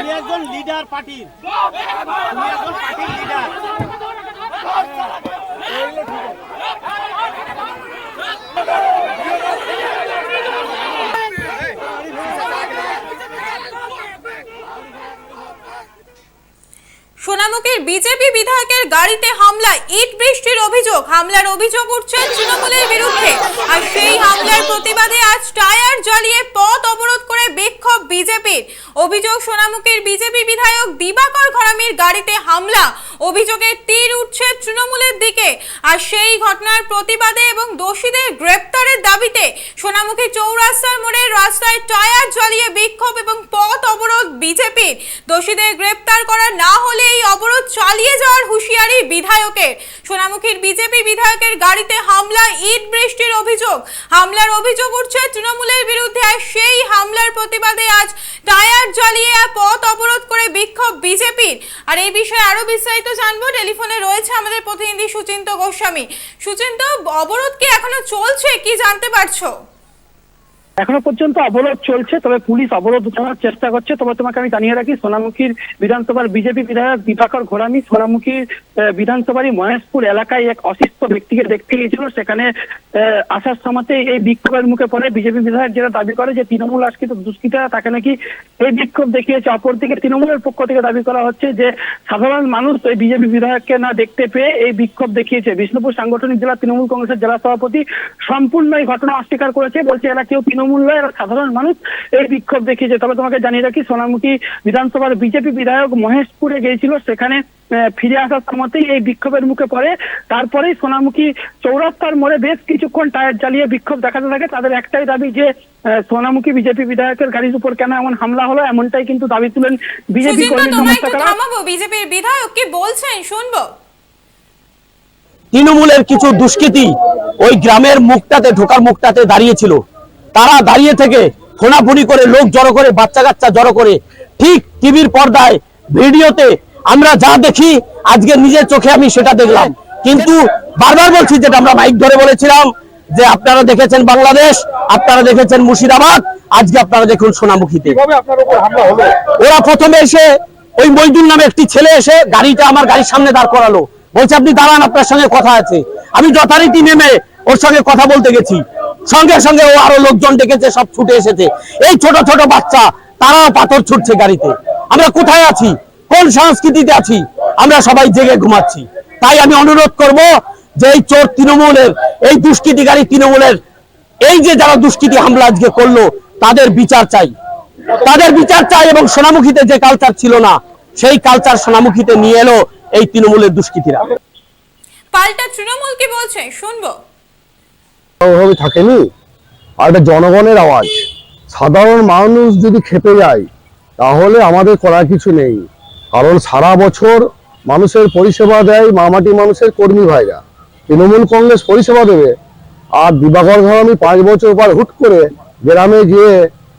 তুমি একজন লিডার পার্টির। একজন পার্টির লিডার সোনামুখীর বিজেপি বিধায়কের গাড়িতে হামলা ইট বৃষ্টির অভিযোগ। হামলার অভিযোগ উঠছে তৃণমূলের বিরুদ্ধে। আর সেই হামলার প্রতিবাদে আজ টায়ার জ্বালিয়ে পথ অবরোধ করে বিক্ষোভ বিজেপির। অভিযোগ সোনামুখীর বিজেপি বিধায়ক দিবাকর ঘরামির গাড়িতে হামলা। অভিযোগের তীর উঠছে তৃণমূলের দিকে। আর সেই ঘটনার প্রতিবাদে এবং দোষীদের গ্রেপ্তারের দাবিতে সোনামুখী চৌরাস্তার মোড়ের রাস্তায় টায়ার জ্বালিয়ে বিক্ষোভ এবং পথ অবরোধ বিজেপির। দোষীদের গ্রেপ্তার করা না হলে এই অবরোধ চালিয়ে যাওয়ার হুঁশিয়ারি বিধায়কের। সোনামুখীর বিজেপি বিধায়কের গাড়িতে হামলা, ইট বৃষ্টির অভিযোগ। হামলার অভিযোগ উঠছে তৃণমূলের বিরুদ্ধে সেই হামলার প্রতিবাদে আজ টায়ার জ্বালিয়ে পথ অবরোধ করে বিক্ষোভ বিজেপির। আর এই বিষয়ে আরও বিস্তারিত জানব। টেলিফোনে রয়েছে আমাদের প্রতিনিধি সুচিন্ত গোস্বামী। সুচিন্ত, অবরোধ কি এখনও চলছে? কি জানতে পারছ? এখনও পর্যন্ত অবরোধ চলছে, তবে পুলিশ অবরোধ উঠানোর চেষ্টা করছে। তবে তোমাকে আমি জানিয়ে রাখি, সোনামুখীর বিধানসভার বিজেপি বিধায়ক দিবাকর ঘোরামি সোনামুখীর বিধানসভারই মহেশপুর এলাকায় এক অসুস্থ ব্যক্তিকে দেখতে গিয়েছিল। সেখানে আসার সময়তে এই বিক্ষোভের মুখে পড়ে বিজেপি বিধায়ক যেটা দাবি করে যে তৃণমূল আজকিত দুষ্কৃতীরা তাকে নাকি এই বিক্ষোভ দেখিয়েছে। অপরদিকে তৃণমূলের পক্ষ থেকে দাবি করা হচ্ছে যে সাধারণ মানুষ এই বিজেপি বিধায়ককে না দেখতে পেয়ে এই বিক্ষোভ দেখিয়েছে। বিষ্ণুপুর সাংগঠনিক জেলা তৃণমূল কংগ্রেসের জেলা সভাপতি সম্পূর্ণ এই ঘটনা অস্বীকার করেছে। বলছে এরা কেউ তৃণমূল নয় সাধারণ মানুষ এই বিক্ষোভ দেখিয়েছে। তবে তোমাকে জানিয়ে রাখি সোনামুখী বিধানসভার বিজেপি বিধায়ক মহেশপুরে গিয়েছিল। সেখানে ফিরে আসার সময়তেই এই বিক্ষোভের মুখে পড়ে। তারপরেই সোনামুখী চৌরাস্তার মোড়ে বেশ কিছুক্ষণ টায়ার জ্বালিয়ে বিক্ষোভ দেখাতে থাকে। তাদের একটাই দাবি যে সোনামুখী বিজেপি বিধায়কের গাড়ির উপর কেন এমন হামলা হলো এমনটাই কিন্তু দাবি তুলেন বিজেপি কর্মী সমর্থকরা বিজেপির বিধায়ক কি বলছেন? শুনব। তৃণমূলের কিছু দুষ্কৃতী ওই গ্রামের মুখটাতে ঢোকার মুখটাতে দাঁড়িয়েছিল। তারা দাঁড়িয়ে থেকে ফোনাফুনি করে লোক জড়ো করে বাচ্চা কাচ্চা জড়ো করে ঠিক টিভির পর্দায় ভিডিওতে আমরা যা দেখি আজকে নিজের চোখে আমি সেটা দেখলাম। কিন্তু বারবার বলছি যেটা আমরা মাইক ধরে বলেছিলাম যে আপনারা দেখেছেন বাংলাদেশ আপনারা দেখেছেন মুর্শিদাবাদ আজকে আপনারা দেখুন সোনামুখীতে। ওরা প্রথমে এসে ওই মইদুল নামে একটি ছেলে এসে গাড়িটা আমার গাড়ির সামনে দাঁড় করালো। বলছে আপনি দাঁড়ান আপনার সঙ্গে কথা আছে। আমি যথারীতি নেমে ওর সঙ্গে কথা বলতে গেছি। সঙ্গে সঙ্গে ও আরও লোকজন ডেকেছে, সব ছুটে এসেছে। এই ছোট ছোট বাচ্চা, তারাও পাথর ছুটছে গাড়িতে। আমরা কোথায় আছি? কোন সংস্কৃতিতে আছি? আমরা সবাই জেগে ঘুমাচ্ছি। তাই আমি অনুরোধ করব যে এই চোর তৃণমূলের, এই দুষ্কৃতিকারী তৃণমূলের, এই যে যারা দুষ্কৃতি হামলা আজকে করল, তাদের বিচার চাই। তাদের বিচার চাই এবং সোনামুখীতে যে কালচার ছিল না, সেই কালচার সোনামুখীতে নিয়ে এলো এই তৃণমূলের দুষ্কৃতীরা। পাল্টা তৃণমূল কি বলছে? শুনব। ওভাবে থাকেনি? আর এটা জনগণের আওয়াজ। সাধারণ মানুষ যদি খেপে যায়, তাহলে আমাদের করার কিছু নেই। কারণ সারা বছর মানুষের পরিষেবা দেয় মামাটি মানুষের কর্মী ভাইরা। তৃণমূল কংগ্রেস পরিষেবা দেবে। আর দিবাকর ধর্মী পাঁচ বছর পর হুট করে গ্রামে গিয়ে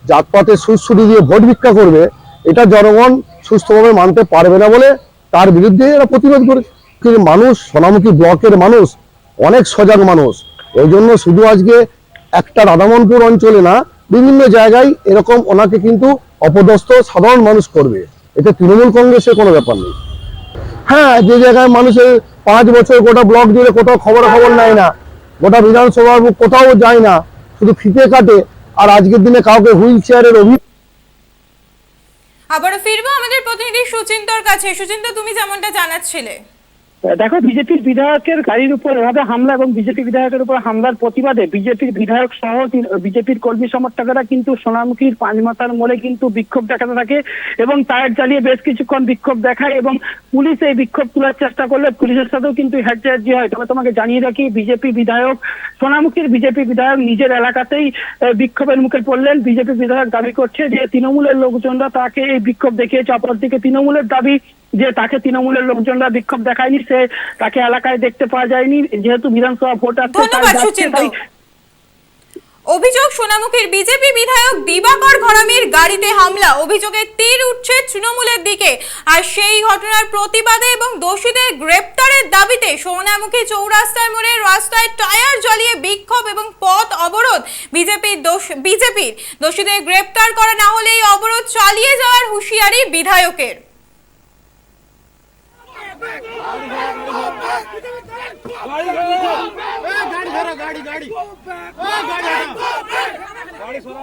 জাতপাতের সুরসুরি দিয়ে ভোট ভিক্ষা করবে, এটা জনগণ সুস্থভাবে মানতে পারবে না বলে তার বিরুদ্ধে এরা প্রতিবাদ করে কিন্তু মানুষ, সোনামুখী ব্লকের মানুষ, অনেক সজাগ মানুষ এই জন্য শুধু আজকে একটা রাধামনপুর অঞ্চলে না, বিভিন্ন জায়গায় এরকম ওনাকে কিন্তু অপদস্থ সাধারণ মানুষ করবে। এতে তৃণমূল কংগ্রেসের কোনো ব্যাপার নেই। হ্যাঁ যে জায়গায় মানুষের পাঁচ বছর গোটা ব্লক জুড়ে কোথাও খবর খবর নেয় না, গোটা বিধানসভা কোথাও যায় না, শুধু ফিতে কাটে, আর আজকের দিনে কাউকে হুইল চেয়ারের অভি আবারও ফিরবো আমাদের প্রতিনিধি সুচিন্তর কাছে। সুচিন্ত, তুমি যেমনটা জানাচ্ছিলে। দেখো, বিজেপির বিধায়কের গাড়ির উপর এভাবে হামলা এবং বিজেপি বিধায়কের উপর হামলার প্রতিবাদে বিজেপির বিধায়ক সহ বিজেপির কর্মী সমর্থকেরা কিন্তু সোনামুখীর পাঁচ পাঁচমাথার মোড়ে কিন্তু বিক্ষোভ দেখাতে থাকে এবং টায়ার জ্বালিয়ে বেশ কিছুক্ষণ বিক্ষোভ দেখায় এবং পুলিশ এই বিক্ষোভ তোলার চেষ্টা করলে পুলিশের সাথেও কিন্তু হেডচার্জি হয়। তবে তোমাকে জানিয়ে রাখি, বিজেপি বিধায়ক, সোনামুখীর বিজেপি বিধায়ক নিজের এলাকাতেই বিক্ষোভের মুখে পড়লেন। বিজেপি বিধায়ক দাবি করছে যে, তৃণমূলের লোকজনরা তাকে এই বিক্ষোভ দেখিয়েছে। অপরদিকে তৃণমূলের দাবি যে তাকে তৃণমূলের লোকজনরা বিক্ষোভ দেখায়নি সে তাকে এলাকায় দেখতে পাওয়া যায়নি। যেহেতু বিধানসভা ভোট আসছে অভিযোগ সোনামুখীর বিজেপি বিধায়ক দিবাকর ঘরামির গাড়িতে হামলা। অভিযোগের তীর উঠছে তৃণমূলের দিকে। আর সেই ঘটনার প্রতিবাদে এবং দোষীদের গ্রেপ্তারের দাবিতে সোনামুখী চৌরাস্তার মোড়ে রাস্তায় টায়ার জ্বালিয়ে বিক্ষোভ এবং পথ অবরোধ অবরোধ বিজেপির দোষ বিজেপির দোষীদের গ্রেপ্তার করা না হলে এই অবরোধ চালিয়ে যাওয়ার হুঁশিয়ারি বিধায়কের। गाड़ी धरो गाड़ी गाड़ी गाड़ी हटाओ गाड़ी छोड़ो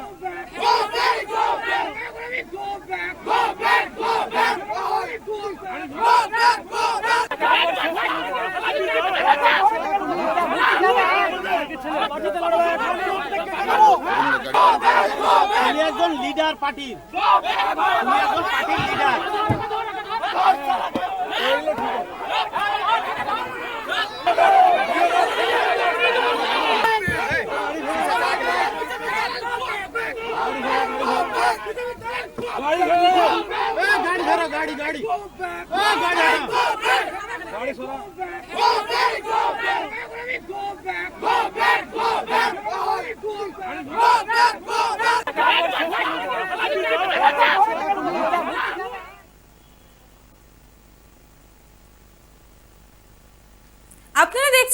তুমি একজন লিডার পার্টির তুমি একজন পার্টির লিডার गाड़ी धरो गाड़ी गाड़ी ओ गाड़ी गाड़ी सुनो go back go back go back go back go back go back go back